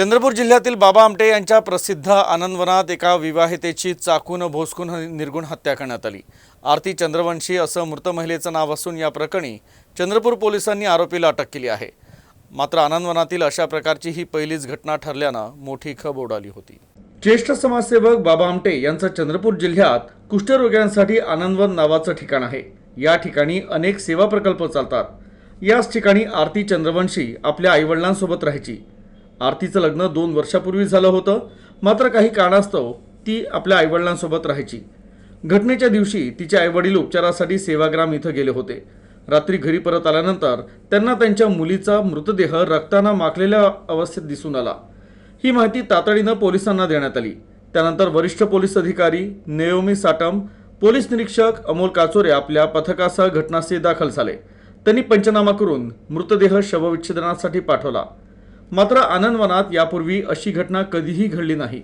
चंद्रपूर जिल्ह्यातील बाबा आमटे यांच्या प्रसिद्ध आनंदवनात एका विवाहितेची चाकून भोसकून निर्गुण हत्या करण्यात आली. आरती चंद्रवंशी असं मृत महिलेचं नाव असून या प्रकरणी चंद्रपूर पोलिसांनी आरोपीला अटक केली आहे. मात्र आनंदवनातील अशा प्रकारची ही पहिलीच घटना ठरल्यानं मोठी खब उडाली होती. ज्येष्ठ समाजसेवक बाबा आमटे यांचं चंद्रपूर जिल्ह्यात कुष्ठरोग्यांसाठी आनंदवन नावाचं ठिकाण आहे. या ठिकाणी अनेक सेवा प्रकल्प चालतात. याच ठिकाणी आरती चंद्रवंशी आपल्या आईवडिलांसोबत राहायची. आरतीचं लग्न दोन वर्षापूर्वी झालं होतं. मात्र काही कारणास्तव ती आपल्या आईवडिलांसोबत राहायची. घटनेच्या दिवशी तिचे आईवडील उपचारासाठी सेवाग्राम इथं गेले होते. रात्री घरी परत आल्यानंतर त्यांना त्यांच्या मुलीचा मृतदेह रक्तानं माखलेल्या अवस्थेत दिसून आला. ही माहिती तातडीनं पोलिसांना देण्यात आली. त्यानंतर वरिष्ठ पोलीस अधिकारी नेओमी साटम पोलीस निरीक्षक अमोल काचोरे आपल्या पथकासह घटनास्थळी दाखल झाले. त्यांनी पंचनामा करून मृतदेह शवविच्छेदनासाठी पाठवला. मात्र आनंदवनात यापूर्वी अशी घटना कधीही घडली नाही.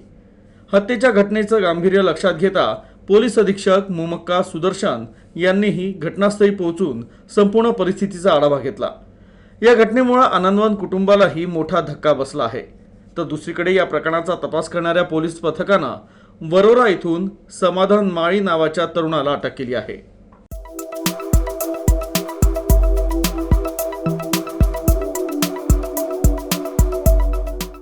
हत्येच्या घटनेचं गांभीर्य लक्षात घेता पोलीस अधीक्षक मुमक्का सुदर्शन यांनीही घटनास्थळी पोहोचून संपूर्ण परिस्थितीचा आढावा घेतला. या घटनेमुळे आनंदवन कुटुंबालाही मोठा धक्का बसला आहे. तर दुसरीकडे या प्रकरणाचा तपास करणाऱ्या पोलीस पथकानं वरोरा इथून समाधान माळी नावाच्या तरुणाला अटक केली आहे.